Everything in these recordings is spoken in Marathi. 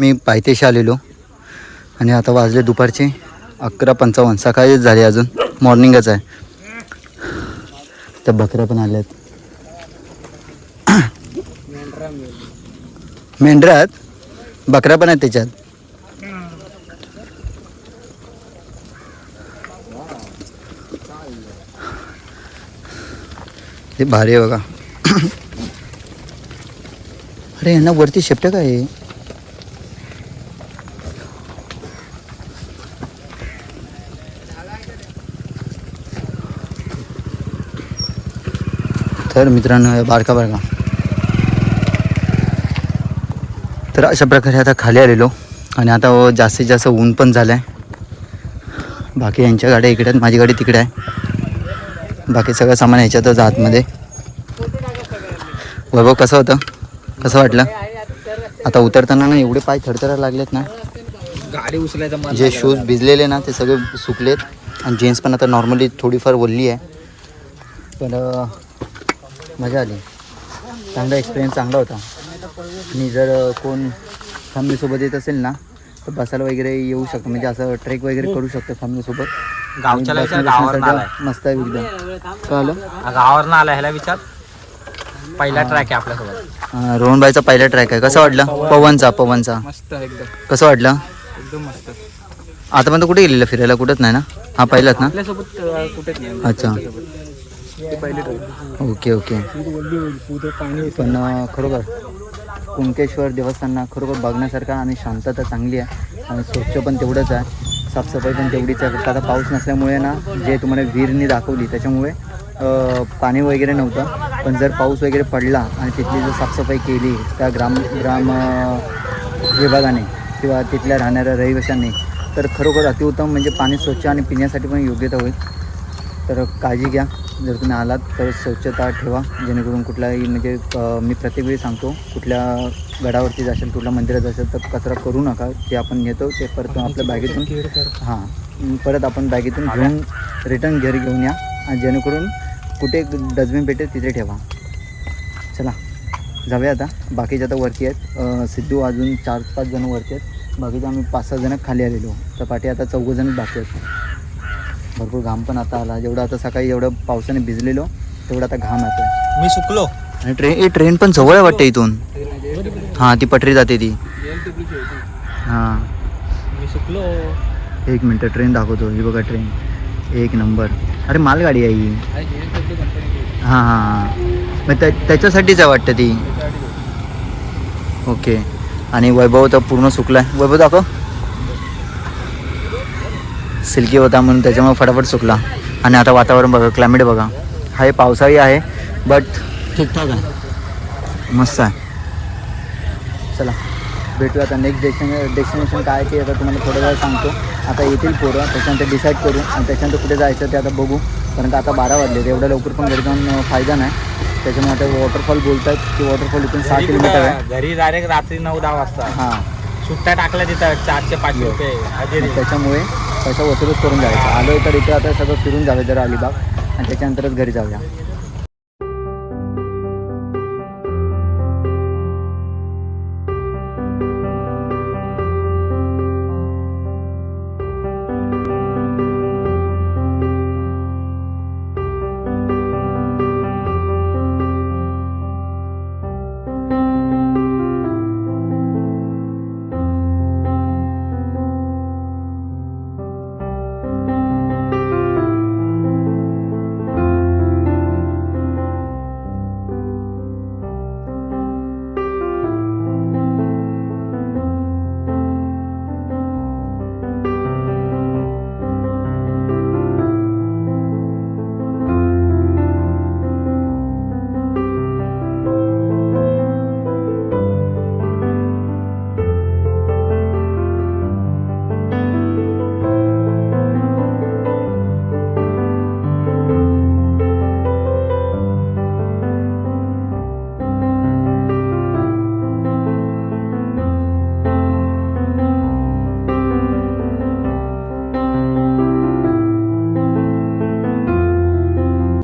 मी पायथेशी आलेलो. आणि आता वाजले दुपारचे अकरा पंचावन्न. सकाळीच झाले अजून. मॉर्निंगच आहे. त्या बकऱ्या पण आल्या आहेत मेंढऱ्या आहेत बकऱ्या पण आहेत त्याच्यात. ते भारी आहे बघा. अरे यांना वरती शेपटं काय तर मित्रांनो हे बारका बारका. तर अशा प्रकारे आता खाली आलेलो आणि आता जास्तीत जास्त ऊन पण झालं आहे बाकी यांच्या गाड्या इकडे आहेत माझी गाडी तिकडे आहे. बाकी सगळं सामान ह्याच्यातच आतमध्ये. वैभव कसं होतं? कसं वाटलं? आता उतरताना ना एवढे पाय थरथरायला लागलेत ना. गाडी उचलायचं जे शूज भिजलेले ना ते सगळे सुकलेत. आणि जीन्स पण आता नॉर्मली थोडीफार ओलली आहे. पण मजा आली. चांगला एक्सपिरियन्स चांगला होता. आणि जर कोण फॅमिलीसोबत येत असेल ना तर बसायला वगैरे येऊ शकतो. म्हणजे असं ट्रेक वगैरे करू शकतो फॅमिलीसोबत. मस्त आहे एकदम. कळलं? गावावरून आलाय ह्याला विचार. पहिला ट्रॅक आहे आपल्यासोबत. रोहनबाईचा पहिला ट्रॅक आहे. कसं वाटलं? पवनचा पवनचा. मस्त एकदम. कसं वाटलं? एकदम मस्त. आतापर्यंत कुठे गेलेलं फिरायला? कुठंच नाही ना? हा पहिलाच ना? कुठेच अच्छा. ते पहिले ओके ओके पण खरोखर कुंकेश्वर देवस्थानना खरोखर बघण्यासारखं आणि शांतता चांगली आहे आणि स्वच्छ पण तेवढंच आहे. साफसफाई पण तेवढीच आहे. फक्त आता पाऊस नसल्यामुळे ना जे तुम्हाला विहिरनी दाखवली त्याच्यामुळे पाणी वगैरे नव्हतं. पण जर पाऊस वगैरे पडला आणि तिथली जर साफसफाई केली त्या ग्राम ग्राम विभागाने किंवा तिथल्या राहणाऱ्या रहिवाशांनी तर खरोखर अतिउत्तम म्हणजे पाणी स्वच्छ आणि पिण्यासाठी पण योग्यता होईल. तर काळजी घ्या. जर तुम्ही आलात तर स्वच्छता ठेवा. जेणेकरून कुठलाही म्हणजे मी प्रत्येक वेळी सांगतो कुठल्या गडावरती जाशाल कुठल्या मंदिरात जाशाल तर कचरा करू नका. ते आपण नेतो ते परत आपल्या बॅगेतून हां. परत आपण बॅगेतून घेऊन रिटर्न घरी घेऊन या. आणि जेणेकरून कुठे डस्टबिन भेटेल तिथे ठेवा. चला. जाऊया आता. बाकीचे आता वरती आहेत. सिद्धू अजून चार पाच जण वरती आहेत. बाकीचे आम्ही पाच सहा जण खाली आलेलो. तर पाठी आता चौघंजणच बाकी आहेत. भरपूर घाम पण आता आला. जेवढं आता सकाळी एवढं पावसाने भिजलेलो तेवढं आता घाम येतोय. मी सुकलो. आणि ट्रेन ए ट्रेन पण जवळ आहे वाटतं इथून. हां ती पटरी जाते ती. हां. मी सुकलो. एक मिनटं ट्रेन दाखवतो. ही बघा ट्रेन. एक नंबर. अरे मालगाडी आहे ही. हां हां हां. मग त्या त्याच्यासाठीच आहे वाटतं ती. ओके. आणि वैभव तर पूर्ण सुकला आहे वैभव दाखव. सिल्की होता म्हणून त्याच्यामुळे फटाफट सुकला. आणि आता वातावरण बघा क्लायमेट बघा. हा हे पावसाळी आहे बट ठीकठाक आहे. मस्त आहे. चला भेटूया आता नेक्स्ट डेस्टिने डेस्टिनेशन काय आहे ते आता तुम्हाला थोड्या वेळ सांगतो. आता येतील पोरं त्याच्यानंतर डिसाईड करू. आणि त्याच्यानंतर कुठे जायचं ते आता बघू. कारण का आता बारा वाजले एवढ्या लवकर पण घरी जाऊन फायदा नाही. त्याच्यामुळे आता वॉटरफॉल बोलतात की वॉटरफॉल इथून सहा किलोमीटर आहे? घरी डायरेक्ट रात्री नऊ दहा वाजता. हां. सुट्ट्या टाकल्या तिथं चारशे पाचशे रुपये. त्याच्यामुळे पैसा वसूलच करून जायचा आलो तर इथे आता सगळं फिरून जाऊया जरा अलिबाग. आणि त्याच्यानंतरच घरी जाऊया.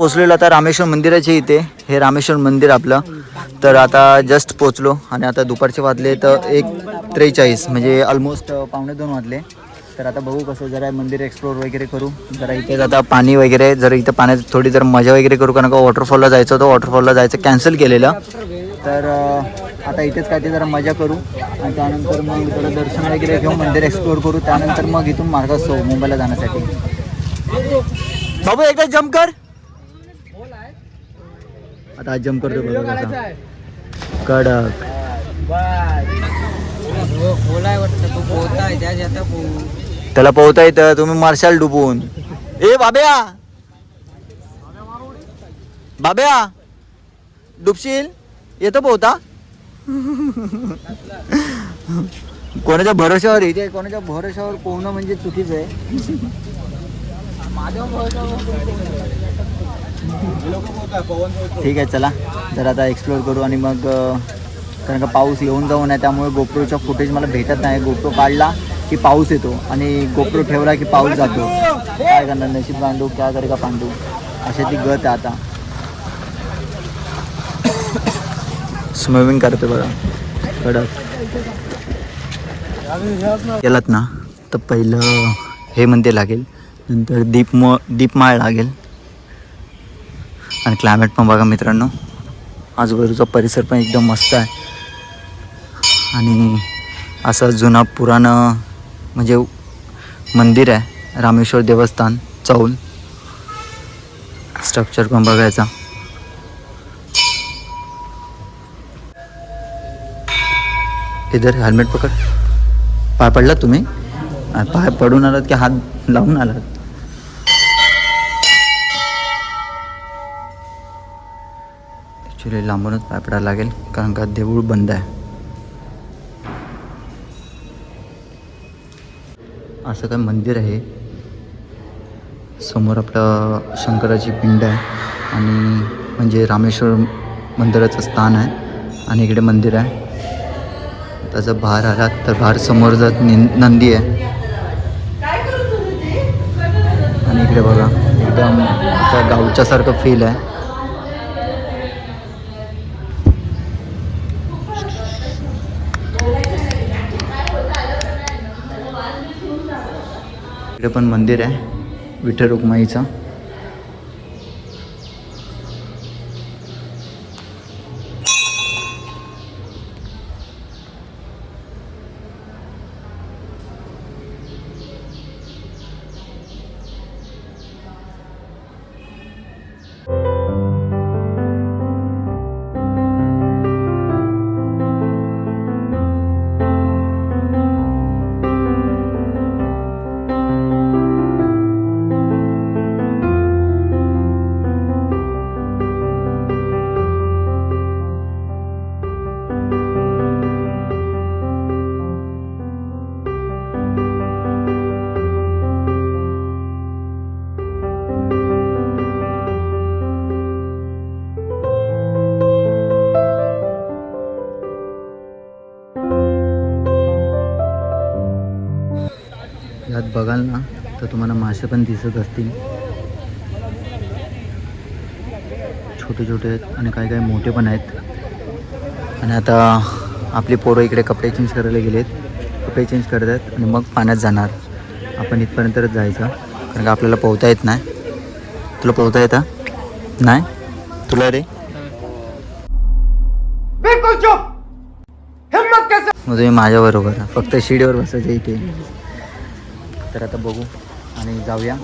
पोचलेलो आता रामेश्वर मंदिराच्या इथे. हे रामेश्वर मंदिर आपलं. तर आता जस्ट पोचलो आणि आता दुपारचे वाजले तर एक त्रेचाळीस म्हणजे ऑलमोस्ट पावणे दोन वाजले. तर आता बघू कसं जरा मंदिर एक्सप्लोर वगैरे करू. जरा इथे आता पाणी वगैरे जर इथं पाण्यात थोडी जर मजा वगैरे करू कारण का वॉटरफॉलला जायचं होतं वॉटरफॉलला जायचं कॅन्सल केलेलं. तर आता इथेच काय ते जरा मजा करू. आणि त्यानंतर मग इकडं दर्शन वगैरे घेऊ मंदिर एक्सप्लोर करू. त्यानंतर मग इथून मार्ग असतो मुंबईला जाण्यासाठी. बाबू एकदा जम्प कर. आता जम्प करतो बघा कसा. कडक. त्याला पोहता येतं तुम्ही मार्शाल डुबून. ए बाब्या! बाब्या! डुबशील? येतं पोहता? कोणाच्या भरोशावर इथे कोणाच्या भरोशावर पोहणं म्हणजे चुकीचं आहे. ठीक आहे चला. तर आता एक्सप्लोर करू आणि मग कारण का पाऊस येऊन जाऊन आहे त्यामुळे गोप्रोचा फुटेज मला भेटत नाही. गोप्रो काढला की पाऊस येतो आणि गोप्रो ठेवला की पाऊस जातो. काय करणार नशीब पांडू काय करे का पांडू? अशी ती गत आहे आता. स्विमिंग करतो बघा. कडक. गेलात ना? तर पहिलं हे म्हणते लागेल. नंतर दीप म दीपमाळ लागेल. आणि क्लायमेट पण बघा मित्रांनो. आजूबाजूचा परिसर पण एकदम मस्त आहे. आणि असं जुना पुराणं म्हणजे मंदिर आहे रामेश्वर देवस्थान चौल. स्ट्रक्चर पण बघायचा. इधर हेल्मेट पकड. पाय पडलात तुम्ही? पाय पडून आलात की हात लावून आलात? ॲक्च्युली लांबूनच पाय पडायला लागेल कारण का देऊळ बंद आहे. असं काय मंदिर आहे. समोर आपलं शंकराची पिंड आहे आणि म्हणजे रामेश्वर मंदिराचं स्थान आहे आणि इकडे मंदिर आहे. त्याचा बाहेर आला तर बाहेर समोर जात नंदी आहे. आणि इकडे बघा एकदम गावच्यासारखं फील आहे. इकडे पण मंदिर आहे विठ्ठल रुक्माईचं. मासे पण दिसत असतील. छोटे छोटे आहेत आणि काही काही मोठे पण आहेत. आणि आता आपली पोरं इकडे कपडे चेंज करायला गेलेत. कपडे चेंज करत आहेत आणि मग पाण्यात जाणार. आपण इथपर्यंतच जायचं. कारण का आपल्याला पोहता येत नाही. तुला पोहता येतं? नाही? तुला रे? मग तुम्ही माझ्याबरोबर. फक्त शिडीवर बसायचं इथे. तर आता बघू. आणि जाऊया.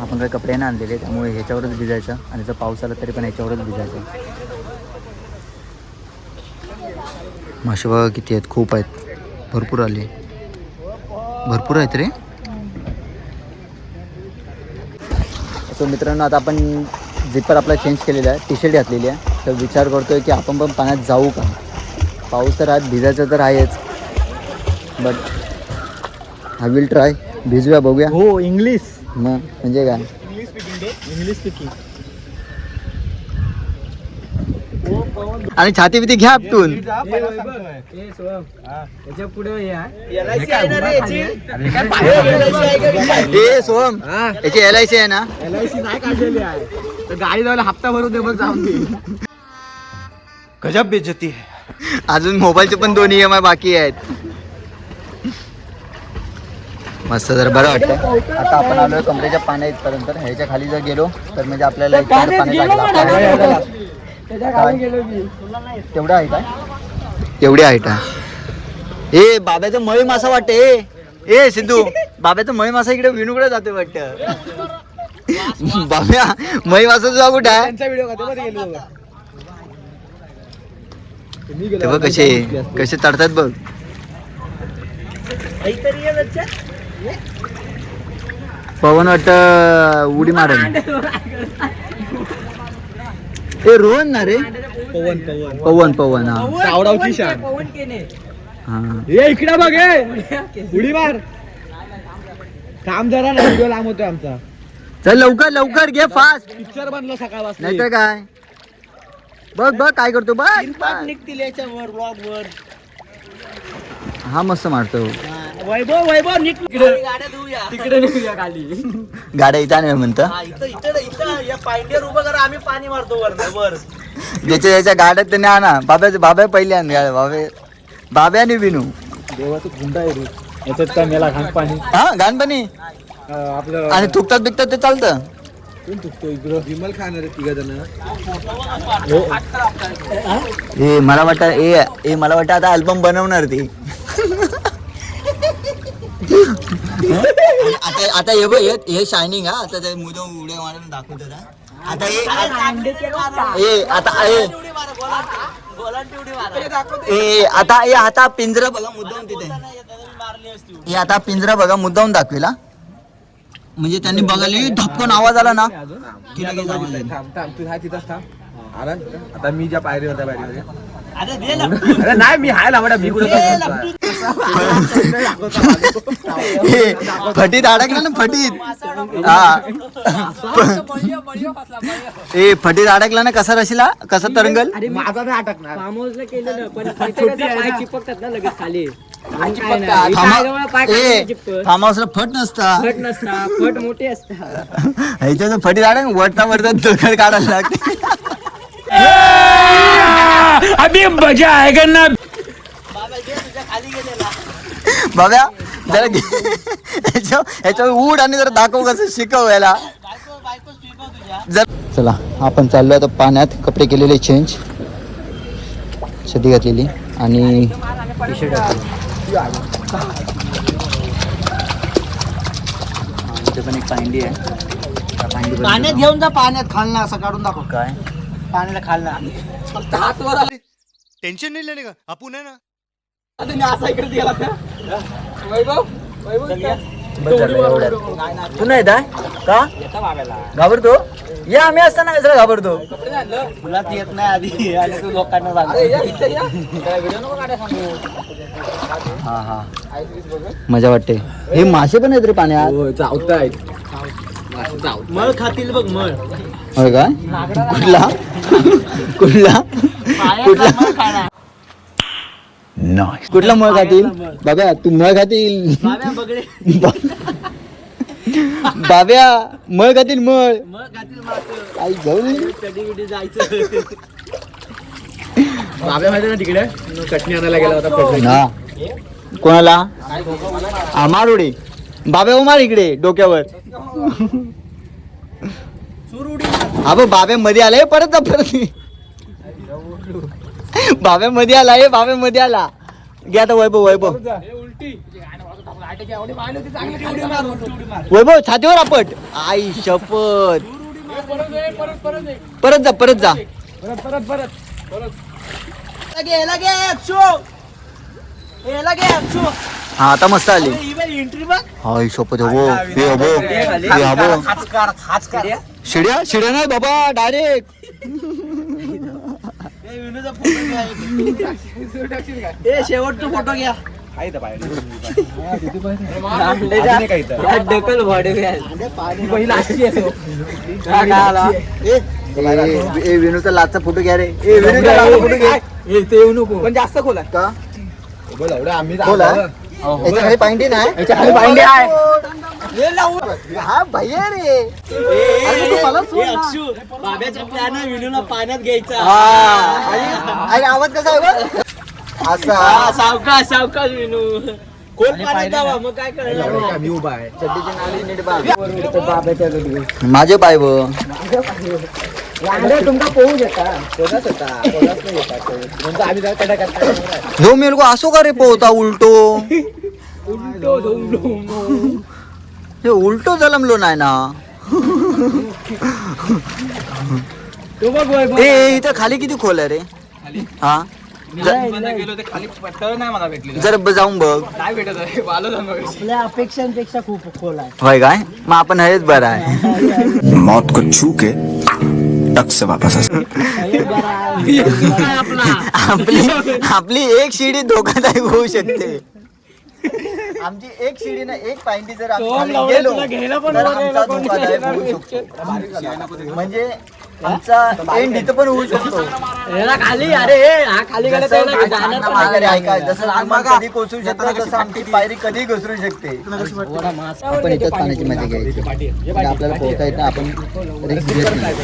आपण काही कपडे नाही आणलेले त्यामुळे ह्याच्यावरच भिजायचं आणि जर पाऊस आला तरी पण ह्याच्यावरच भिजायचं. मासे बघा किती आहेत खूप आहेत. भरपूर आले. भरपूर आहेत रे. सो मित्रांनो आता आपण जिपर आपला चेंज केलेला आहे. टी शर्ट घातलेली आहे. तर विचार करतोय की आपण पण पाण्यात जाऊ का? पाऊस तर आज भिजायचं तर आहेच. बट आय विल ट्राय भिजूया बघूया. हो इंग्लिश मग म्हणजे काय? इंग्लिश स्पीकिंग आणि छाती बिती घ्या आपटून त्याच्या पुढे ए सोहम याची? एल आय सी आहे? ना एल आय सी नाही काढलेली आहे. तर गाडी जायला हप्ता भरून दे बघ जाऊन गजब बेइज्जती है। अजून मोबाईलचे पण दोन ई एम आय बाकी आहेत. मस्त जर बरं वाटतं आता आपण आलोय कमरेच्या पाण्या इथपर्यंत. ह्याच्या खाली जर गेलो तर म्हणजे आपल्याला इतकं पाणी लागलं? तेवढं आहे. काय? आहे का? ए बाब्याचं मळी मासा वाटते ए ए सिद्धू बाब्याचं मळी मासा इकडे विणूकडे जाते वाटतं. बाब्या मळी मासा तुझा कुठं आहे? ते बघ कसे कसे तडतात बघ. पवन वाटत उडी मारेल. ए रोहन ना रे. पवन पवन. पवन पवन हा. सावडावची शान. हा. ये इकडे बघ ए. उडी मार. काम जरा ना व्हिडिओ लांब होतोय आमचा. चल लवकर लवकर घे फास्ट पिक्चर बनलो सकाळपासून नाहीतर काय? बघ बघ काय करतो बघ. बघ. निघतील याच्यावर ब्लॉग वर. हा मस्त मारतो. वैभव वैभव निघ तिकडे निघूया खाली. गाड्या इथं नाही म्हणतं. इथं इथं इथं या पायंड्यावर उभं करा आम्ही पाणी मारतो वर वर. ज्याच्या ज्याच्या गाड्यात त्यांनी आणा. बाब्याचे बाब्या पहिले आण गाड्या बाबे. बाब्या आणि विनू. देवाचं गुंडा आहे रे. याच्यात काय मेला घाण पाणी? हा घाणपणी आपलं आणि थुकतात बिकतात ते चालतं. कोण चुकतो इकडं? विमल खाणार आहे तिघ जण. ए मला वाटतं ए ए मला वाटतं आता अल्बम बनवणार ती. आता आता हे बघ हे हे शायनिंग हा. आता ते मुदम उड्या मारून दाखवतो हा. आता हे ए आता ए ए आता ए आता पिंजरा बघा मुद्दाम तिथे. हे आता पिंजरा बघा मुद्दाम दाखविला म्हणजे त्यांनी बघायला "ए, धपकन आवाज आला ना. की लगेच आवाज येईल. थांब थांब. तू हाय तिथंच थांब. आला ना? आता मी ज्या पायरीवर त्या पायरीवर अरे नाही मी हाय लावडा मी कुठे फटीत अडकला ना फटीत. हा. ए फटीत अडकला ना कसा रशीला? कसा तरंगल? माझा नाही हाऊसला केलेलं पण चिपकतात ना लगेच खाली. फट नसता. फट नसता. फट मोठे असतात ह्याच्या फटीत अडक वरता वरता दगड काढायला लागते. अभी मजा आएगा ना। बाब्या जरा ह्याच्यावर उड आणि जरा दाखव कसं शिकव याला. जर चला आपण चाललो आता पाण्यात. कपडे केलेले चेंज सदी घातलेली. आणि इथे पण एक पांडी आहे. पाण्यात घेऊन जा पाण्यात खालना असं काढून दाखव. काय? पाण्याला खालना टेन्शन नाही लेने का? आपण आहे ना. तू नाही दाय का? घाबरतो? या आम्ही असताना कसं घाबरतो. तुला ती येत नाही आधी. आणि तू लोकांना हा हा. मजा वाटते. हे मासे पण आहेत रे पाण्यात. चावताय मळ खातील बघ मळ. होय काय? कुठला? कुठला? कुठला? कुठला मळ खातील? बाबा तू मळ खातील. बाब्या मळ खातील मळ. आई जाऊ बाबा माहिती ना तिकडे? चटणी आणायला गेला होता पेट्रोल. ना. बाबे उमार इकडे डोक्यावर. हा बघ बाब्या मध्ये आलाय परत जा परत बाबे मध्ये आला हे बाबे मध्ये आला. घे आता वैभव वैभव. वैभव छातीवर आपट. आई शपथ. परत जा परत जा. हा आता मस्त आली. हाय शपथ हो. हे हो. हे हो. शिड्या? शिड्या? नाही बाबा डायरेक्ट शेवट तू. फोटो घ्या ढकल वाढवे ए विनूचा लाचचा फोटो घ्या रे. ए विनूचा फोटो घे. ते येऊ नको. पण जास्त खोल आहे. का? बोला एवढं आम्ही खोल आहे? याच्या खाली पांडी नाही? याच्या खाली पांडी आहे. हा भैया रे. अरे तू मला सोड ना. बाब्याच्या प्लॅन विनूला पाण्यात घ्यायचा. हा. अरे आवाज कसा आहे बघ? असा. सावकाश सावकाश विनू. कोण पाण्यात जावा मग काय करणार? माझे पाय ब अरे तुमका पोहू देता. म्हणजे करता ह्यो मेल को असो का रे पोहता उलटो? उलटो हे उलटो जलमलो नाही ना. ए इथं खाली किती खोल आहे रे? हा? गेलो ते खाली तळ नाही मला भेटली जर जाऊन बघ. अपेक्षांपेक्षा खूप खोल आहे. होय काय? मग आपण हेच बरं आहे. मौत को छू के टक से वापस. आपला आपली आपली एक शिडी धोकादायक होऊ शकते. आमची एक शिडी ना एक पायंटी जर आम्ही गेलो तर आमचा धोकादायक होऊ शकतो. म्हणजे आमचा एंड इथं पण होऊ शकतो. खाली अरे हा खाली गेला जसं तर जाणार पण माघारी नाही. ऐका जसं कधी कोसळू शकतं तसं आमची पायरी कधी घसरू शकते? आपण इथंच पाण्याची मजा घ्यायची. म्हणजे आपल्याला पोहता येत आपण रिस्क घेत नाही.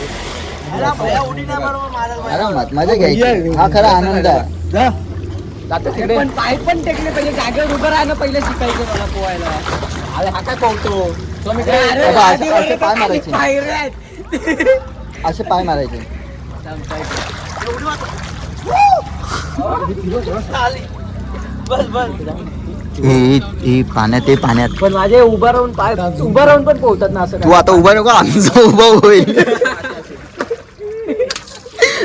आरामात मजा घ्यायची. हा खरा आनंद आहे. पण पाय पण टेकले पहिले जागेवर उभं राहणं पहिले शिकायचं मला पोहायला. अरे हा काय पोहतो? तो मी अरे, अरे, बाबा, आधी असे- पाय मारायचे. पायऱ्या आहेत. असे पाय मारायचे. हे हे पाण्यात ते पाण्यात. पण माझे उभं राहून पाय उभं राहून पण पोहतात ना असं तू आता उभा नको आमचा उभा होईल.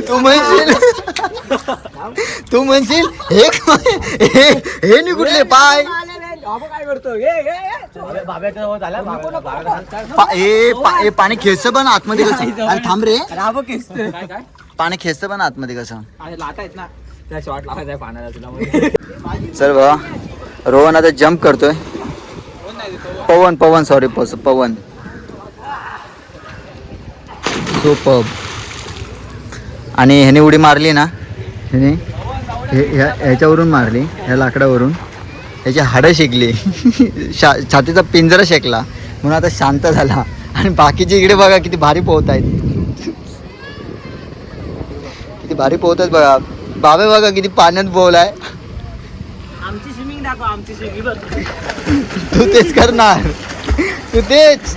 तू म्हणशील? तू म्हणशील हे काय? हे हे निघुटले पाय. काय करतो पा- पा- पाणी खेचतं पण आतमध्ये कसं? अरे थांब रे. पाणी खेचतं पण आतमध्ये कसं? अरे लाटा आहेत ना. त्या शॉट लावायचा आहे पाण्याला तुला चल बाबा रोहन आता जम्प करतोय. पवन पवन सॉरी पवन. पब आणि ह्याने उडी मारली ना? ह्याने हे- ह्या- ह्याच्यावरून मारली ह्या लाकडावरून. ह्याची हाडं शेकली. शा छातीचा पिंजरा शेकला. म्हणून आता शांत झाला. आणि बाकीचे इकडे बघा किती भारी पोहत आहेत. किती भारी पोहत आहेत बघा. बाबे बघा किती पाण्यात पोहलाय आमची स्विमिंग दाखव आमची स्विमिंग तू तेच करणार. तू तेच.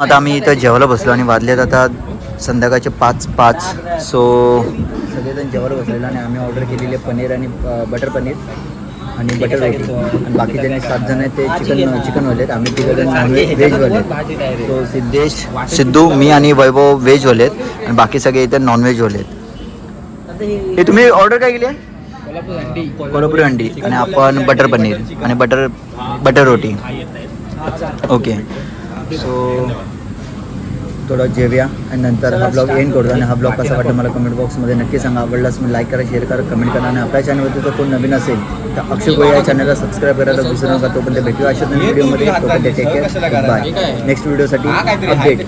आता आम्ही इथं जेवायला बसलो आणि वाजलेत आता संध्याकाळचे पाच पाच. सो सगळेजण जेवायला बसलेलं आणि आम्ही ऑर्डर केलेले पनीर आणि बटर पनीर आणि बटर रोटी. आणि बाकीचे सात जण आहेत ते चिकन चिकनवाले आहेत. आम्ही तिकडे व्हेजवाले आहेत. सो सिद्धेश सिद्धू मी आणि वैभव व्हेजवाले आहेत. आणि बाकी सगळे इथे नॉनव्हेजवाले आहेत. हे तुम्ही ऑर्डर काय केली आहे? कोल्हापुरी अंडी. आणि आपण बटर पनीर. आणि बटर बटर रोटी. ओके सो थोडं जेवूया आणि नंतर हा ब्लॉग एंड करतो आणि हा ब्लॉग कसा वाटला मला कमेंट बॉक्समध्ये नक्की सांगा. आवडलास मी लाईक करा शेअर करा कमेंट करा. आणि आपल्या चॅनलवरती जर कोण नवीन असेल तर अक्षय गोळे या चॅनलला सबस्क्राईब करायला विसरू नका. तोपर्यंत भेटूया. अशाच नवीन व्हिडिओमध्ये तोपर्यंत टेक केअर बाय नेक्स्ट व्हिडिओसाठी अपडेट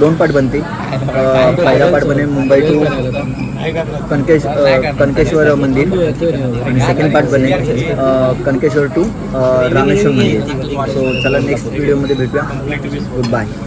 दोन पार्ट बनतील. अं, पहिला पार्ट बनेल मुंबई टू कनकेश कनकेश्वर मंदिर. आणि सेकंड पार्ट बनेल अं, कनकेश्वर टू रामेश्वर मंदिर. सो चला नेक्स्ट व्हिडिओमध्ये भेटूया. Good bye